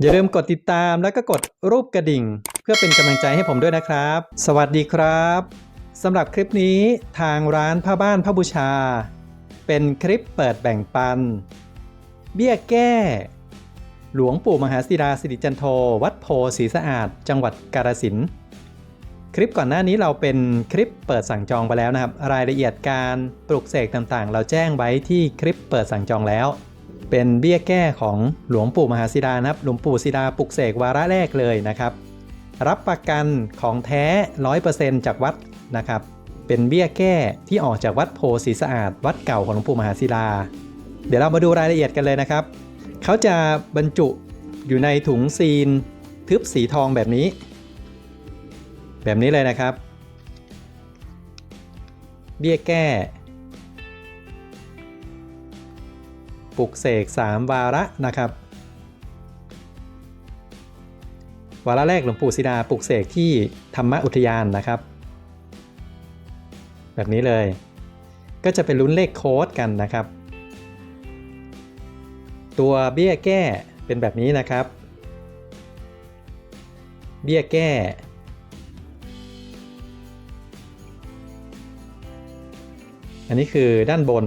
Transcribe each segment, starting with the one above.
อย่าลืมกดติดตามแล้วก็กดรูปกระดิ่ง เพื่อเป็นกำลังใจให้ผมด้วยนะครับ สวัสดีครับสำหรับคลิปนี้ทางร้านผ้าบ้านผ้าบูชา เป็นคลิปเปิดแบ่งปัน เบี้ยแก้ หลวงปู่มหาศิลาสิริจันโท วัดโพศรีสะอาด จังหวัดกาฬสินธุ์คลิปก่อนหน้านี้เราเป็นคลิปเปิดสั่งจองไปแล้วนะครับ รายละเอียดการปลุกเสกต่างๆ เราแจ้งไว้ที่คลิปเปิดสั่งจองแล้ว เป็นเบี้ยแก้ของหลวงปู่มหาศิลานะครับ หลวงปู่ศิลาปลุกเสกวาระแรกเลยนะครับ รับประกันของแท้ 100%จากวัดนะครับ เป็นเบี้ยแก้ที่ออกจากวัดโพศรีสะอาด วัดเก่าของหลวงปู่มหาศิลา เดี๋ยวเรามาดูรายละเอียดกันเลยนะครับ เขาจะบรรจุอยู่ในถุงซีน ทึบสีทองแบบนี้ แบบนี้เลยนะครับ เบี้ยแก้ ปลุกเสก 3 วาระนะครับ วาระแรกหลวงปู่ศิลาปลุกเสกที่ธรรมอุทยานนะครับ แบบนี้เลย ก็จะเป็นลุ้นเลขโค้ดกันนะครับ ตัวเบี้ยแก้เป็นแบบนี้นะครับ เบี้ยแก้อันนี้คือด้านบน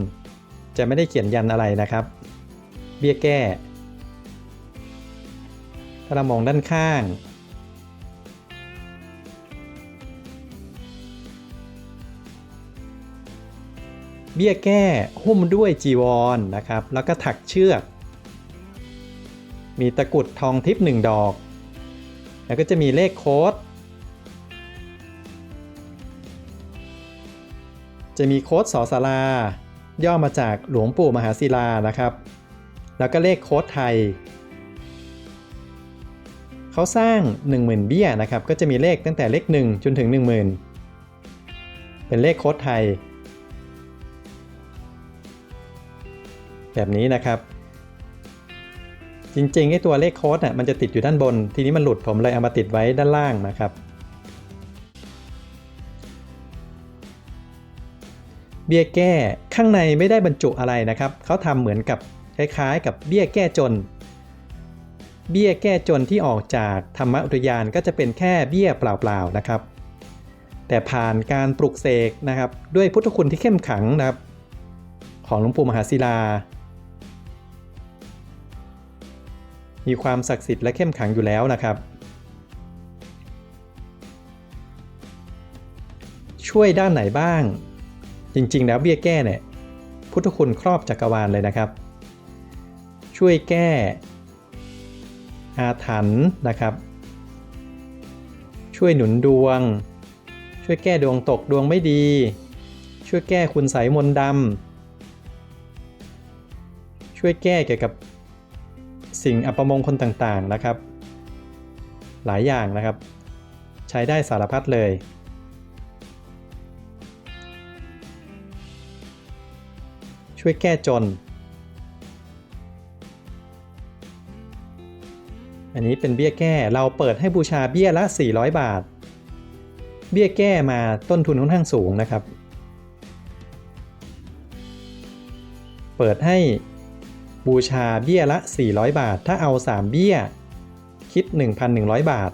จะไม่ได้เขียนยันอะไรนะครับ เบี้ยแก้ ถ้าเรามองด้านข้าง เบี้ยแก้หุ้มด้วยจีวรนนะครับ แล้วก็ถักเชือก มีตะกรุดทองทิพย์หนึ่งดอก แล้วก็จะมีเลขโค้ดจะมีโค้ดสอสาราย่อมาจากหลวงปู่มหาศิลานะครับ แล้วก็เลขโค้ดไทย เขาสร้าง 10,000 เบี้ยนะครับ ก็จะมีเลขตั้งแต่เลข 1 จนถึง 10,000 เป็นเลขโค้ดไทย แบบนี้นะครับ จริงๆไอ้ตัวเลขโค้ดน่ะมันจะติดอยู่ด้านบน ทีนี้มันหลุดผมเลยเอามาติดไว้ด้านล่างนะครับเบี้ยแก้ข้างในไม่ได้บรรจุอะไรนะครับ เขาทำเหมือนกับ คล้ายๆ กับเบี้ยแก้จน เบี้ยแก้จนที่ออกจากธรรมอุทยานก็จะเป็นแค่เบี้ยเปล่าๆนะครับ แต่ผ่านการปลุกเสกนะครับด้วยพุทธคุณที่เข้มขังนะครับ ของหลวงปู่มหาศิลา มีความศักดิ์สิทธิ์และเข้มขังอยู่แล้วนะครับช่วยด้านไหนบ้าง จริงๆ แล้วเบี้ยแก้เนี่ย พุทธคุณครอบจักรวาลเลยนะครับ ช่วยแก้ อาถรรพ์นะครับ ช่วยหนุนดวง ช่วยแก้ดวงตกดวงไม่ดี ช่วยแก้คุณใสยมนต์ดำช่วยแก้เกี่ยวกับสิ่งอัปมงคลต่างๆนะครับ หลายอย่างนะครับ ใช้ได้สารพัดเลยช่วยแก้จน อันนี้เป็นเบี้ยแก้เราเปิดให้บูชาเบี้ยละ 400 บาท เบี้ยแก้มาต้นทุนค่อนข้างสูงนะครับ เปิดให้บูชาเบี้ยละ 400 บาท ถ้าเอา 3 เบี้ย คิด 1,100 บาท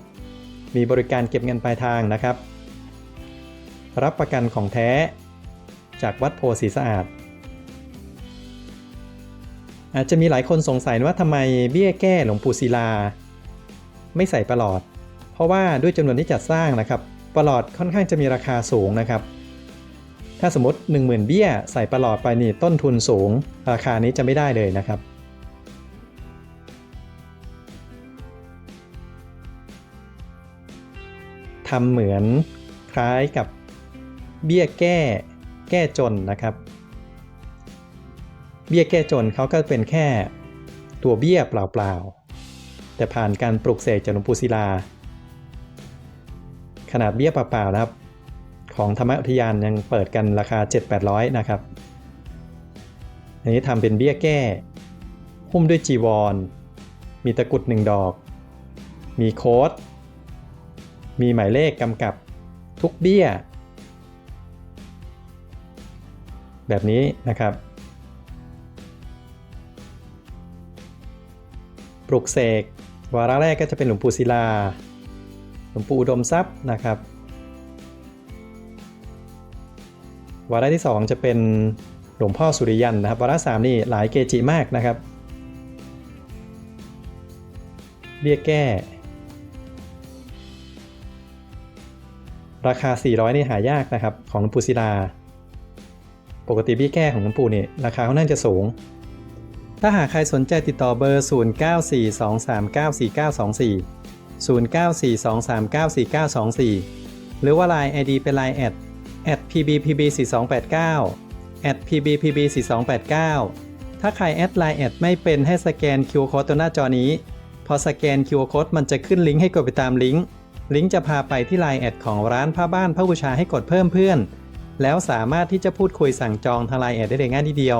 มีบริการเก็บเงินปลายทางนะครับ รับประกันของแท้ จากวัดโพศรีสะอาด อาจจะมีหลายคนสงสัยว่าทำไมเบี้ยแก้หลวงปู่ศิลา ไม่ใส่ประหลอด เพราะว่าด้วยจำนวนที่จัดสร้างนะครับประหลอดค่อนข้างจะมีราคาสูงนะครับ ถ้าสมมติ 10,000 เบี้ย ใส่ประหลอดไปนี่ต้นทุนสูง ราคานี้จะไม่ได้เลยนะครับทำเหมือนคล้ายกับเบี้ยแก้แก้จนนะครับ เบี้ยแก้จนเขาก็เป็นแค่ตัวเบี้ยเปล่าๆ แต่ผ่านการปลุกเสกจากหลวงปู่ศิลา ขนาดเบี้ยเปล่าๆนะครับ ของธรรมอุทยานยังเปิดกันราคา 7-800 นะครับ อันนี้ทำเป็นเบี้ยแก้ หุ้มด้วยจีวร มีตะกรุดหนึ่งดอก มีโค้ด มีหมายเลขกำกับทุกเบี้ย แบบนี้นะครับปลุกเสก วาระแรกก็จะเป็นหลวงปู่ศิลา หลวงปู่อุดมทรัพย์นะครับ วาระที่ 2 จะเป็นหลวงพ่อสุริยันนะครับ วาระสามนี่หลายเกจิมากนะครับ เบี้ยแก้ ราคา 400 นี่หายากนะครับ ของหลวงปู่ศิลา ปกติเบี้ยแก้ของหลวงปู่นี่ราคาค่อนข้างจะสูง ถ้าหากใครสนใจติดต่อเบอร์ 0942394924 0942394924 หรือว่า Line ID เป็น Line แอด at pbpb4289 at pbpb4289 ถ้าใครแอด Line แอดไม่เป็นให้สแกน QR Code ตัวหน้าจอนี้ พอสแกน QR Code มันจะขึ้นลิงก์ให้กดไปตามลิงก์ ลิงก์จะพาไปที่ Line แอดของร้านผ้าบ้านผ้าบูชาให้กดเพิ่มเพื่อน แล้วสามารถที่จะพูดคุยสั่งจองทาง Line แอดได้เลยง่ายทีเดียว